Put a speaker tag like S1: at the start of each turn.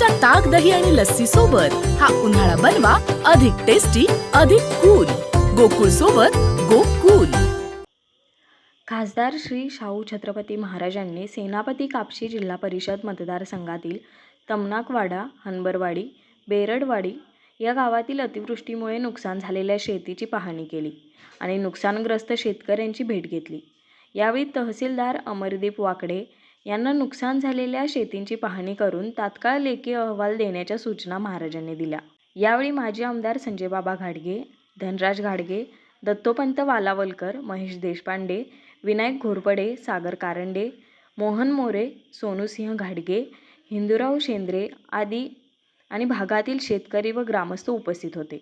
S1: घरच्या ताक दही आणि लस्सी सोबत हा उन्हाळा बनवा अधिक टेस्टी अधिक कूल गोकुळ सोबत गोकुल.
S2: खासदार श्री शाहू छत्रपती महाराजांनी सेनापती कापशी जिल्हा परिषद मतदारसंघातील तमनाकवाडा हनबरवाडी बेरडवाडी या गावातील अतिवृष्टीमुळे नुकसान झालेल्या शेतीची पाहणी केली आणि नुकसानग्रस्त शेतकऱ्यांची भेट घेतली. यावेळी तहसीलदार अमरदीप वाकडे यांना नुकसान झालेल्या शेतींची पाहणी करून तात्काळ लेखी अहवाल देण्याच्या सूचना महाराजांनी दिल्या. यावेळी माजी आमदार संजयबाबा घाडगे धनराज घाडगे दत्तोपंत वालावलकर महेश देशपांडे विनायक घोरपडे सागर कारंडे मोहन मोरे सोनूसिंह घाडगे हिंदूराव शेंद्रे आदी आणि भागातील शेतकरी व ग्रामस्थ उपस्थित होते.